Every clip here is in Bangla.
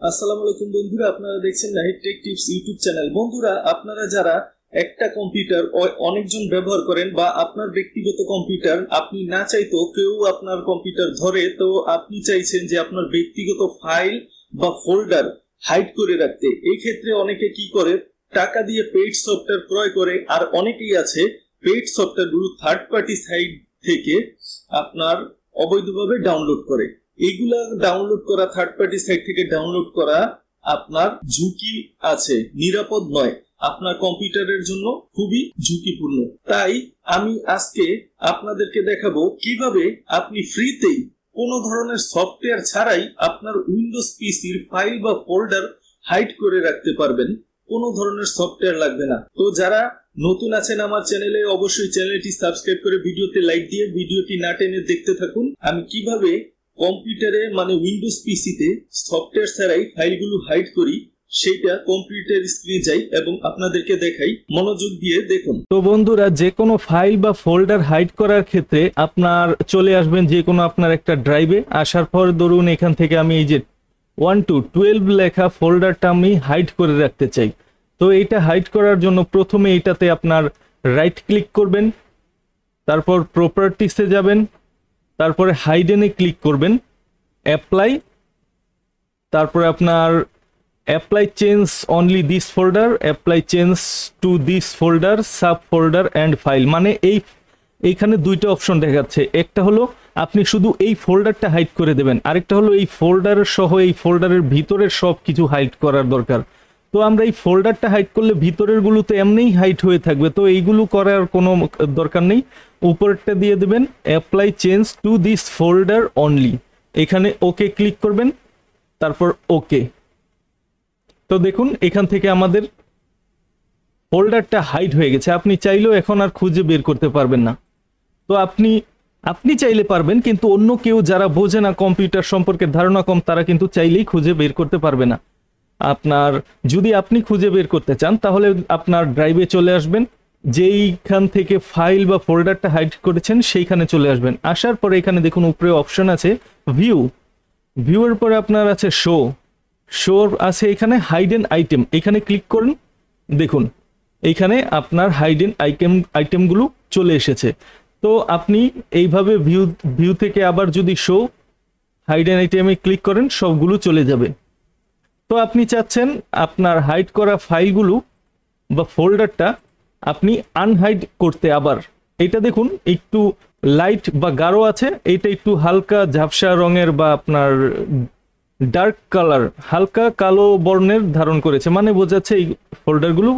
আসসালামু আলাইকুম বন্ধুরা, আপনারা দেখছেন Nahid tech tips YouTube channel. বন্ধুরা, আপনারা যারা একটা কম্পিউটার অনেকজন ব্যবহার করেন বা আপনার ব্যক্তিগত কম্পিউটার আপনি না চাইতো কেউ আপনার কম্পিউটার ধরে, তো আপনি চাইছেন যে আপনার ব্যক্তিগত ফাইল বা ফোল্ডার হাইড করে রাখতে। এই ক্ষেত্রে অনেকে কি করে, টাকা দিয়ে পেইড সফটওয়্যার ক্রয় করে, আর অনেকেই আছে পেইড সফটওয়্যারগুলো থার্ড পার্টি সাইট থেকে আপনার অবৈধভাবে ডাউনলোড করে। এইগুলা ডাউনলোড করা থার্ড পার্টি সাইট থেকে ডাউনলোড করা আপনার ঝুঁকি আছে, নিরাপদ নয়। আপনার কম্পিউটারের জন্য খুবই ঝুঁকিপূর্ণ। তাই আমি আজকে আপনাদেরকে দেখাবো কীভাবে আপনি ফ্রিতেই কোনো ধরনের সফটওয়্যার ছাড়াই আপনার উইন্ডোজ পিসির ফাইল বা ফোল্ডার হাইড করে রাখতে পারবেন। কোনো ধরনের সফটওয়্যার লাগবে না। তো যারা নতুন আছেন আমার চ্যানেলে, অবশ্যই চ্যানেলটি সাবস্ক্রাইব করে ভিডিওতে লাইক দিয়ে ভিডিওটি না টেনে দেখতে থাকুন। আমি কীভাবে কম্পিউটারে মানে উইন্ডোজ পিসিতে সফটওয়্যার ছাড়াই ফাইলগুলো হাইড করি, সেইটা কম্পিউটার স্ক্রিনে যাই এবং আপনাদেরকে দেখাই, মনোযোগ দিয়ে দেখুন। তো বন্ধুরা, যে কোনো ফাইল বা ফোল্ডার হাইড করার ক্ষেত্রে আপনার চলে আসবেন যে কোনো আপনার একটা ড্রাইভে আসার পর ধরুন এখান থেকে আমি এই যে ওয়ান টু টুয়েলভ লেখা ফোল্ডারটা আমি হাইড করে রাখতে চাই। তো এইটা হাইড করার জন্য প্রথমে এটাতে আপনার রাইট ক্লিক করবেন, তারপর প্রপার্টিসে যাবেন তারপরে হাইডেনে ক্লিক করবেন অ্যাপ্লাই তারপরে আপনার apply change only this folder apply change to this folder subfolder and file মানে এই, এইখানে দুইটা অপশন দেখাচ্ছে একটা হলো আপনি শুধু এই ফোল্ডারটা হাইড করে দেবেন, আরেকটা হলো এই ফোল্ডার সহ এই ফোল্ডারের ভিতরের সব কিছু হাইড করার দরকার। তো আমরা এই ফোল্ডারটা হাইড করলে ভিতরেরগুলো তো এমনিই হাইট হয়ে থাকবে। তো এইগুলো করার কোনো দরকার নেই। উপরেরটা দিয়ে দেবেন apply change to this folder only এখানে ওকে ক্লিক করবেন, তারপর ওকে তো দেখুন, এখান থেকে আমাদের ফোল্ডারটা হাইড হয়ে গেছে। আপনি চাইলেও এখন আর খুঁজে বের করতে পারবেন না। তো আপনি আপনি চাইলে পারবেন, কিন্তু অন্য কেউ যারা বোঝে না কম্পিউটার সম্পর্কে, ধারণা কম, তারা কিন্তু চাইলেই খুঁজে বের করতে পারবে না। আপনার, যদি আপনি খুঁজে বের করতে চান, তাহলে আপনার ড্রাইভে চলে আসবেন। যেইখান থেকে ফাইল বা ফোল্ডারটা হাইড করেছেন, সেইখানে চলে আসবেন। আসার পরে এখানে দেখুন, উপরে অপশন আছে ভিউ ভিউয়ের পরে আপনার আছে শো শোর আছে এখানে হাইডেন আইটেম এখানে ক্লিক করুন। দেখুন এইখানে আপনার হাইডেন আইটেম আইটেমগুলো চলে এসেছে। তো আপনি এইভাবে ভিউ ভিউ থেকে আবার যদি শো হাইডেন আইটেমে ক্লিক করেন, সবগুলো চলে যাবে। তো আপনি চাচ্ছেন আপনার হাইড করা ফাইলগুলো বা ফোল্ডারটা আপনি আনহাইড করতে আবার। এটা দেখুন, একটু লাইট বা গাঢ় আছে, এটা একটু হালকা ঝাপসা রঙের বা আপনার ডার্ক কালার হালকা কালো বর্ণের ধারণ করেছে মানে বোঝাচ্ছে এই ফোল্ডারগুলো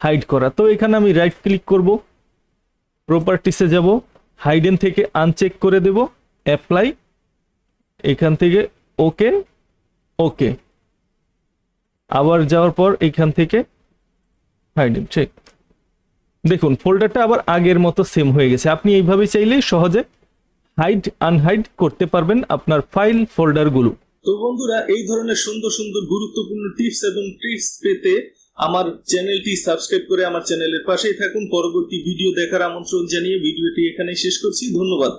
হাইড করা। তো এখানে আমি রাইট ক্লিক করব প্রপার্টিসে যাব হাইডেন থেকে আনচেক করে দেব অ্যাপ্লাই এখান থেকে ওকে ওকে আবার যাওয়ার পর এখান থেকে হাইডেন ঠিক দেখুন ফোল্ডারটা আবার আগের মতো সেম হয়ে গেছে। আপনি এইভাবে চাইলেই সহজে হাইড আনহাইড করতে পারবেন আপনার ফাইল ফোল্ডারগুলো তো বন্ধুরা, এই ধরনের সুন্দর সুন্দর গুরুত্বপূর্ণ টিপস এবং ট্রিক্স পেতে আমার চ্যানেলটি সাবস্ক্রাইব করে আমার চ্যানেলের পাশেই থাকুন। পরবর্তী ভিডিও দেখার আমন্ত্রণ জানিয়ে ভিডিওটি এখানেই শেষ করছি। ধন্যবাদ।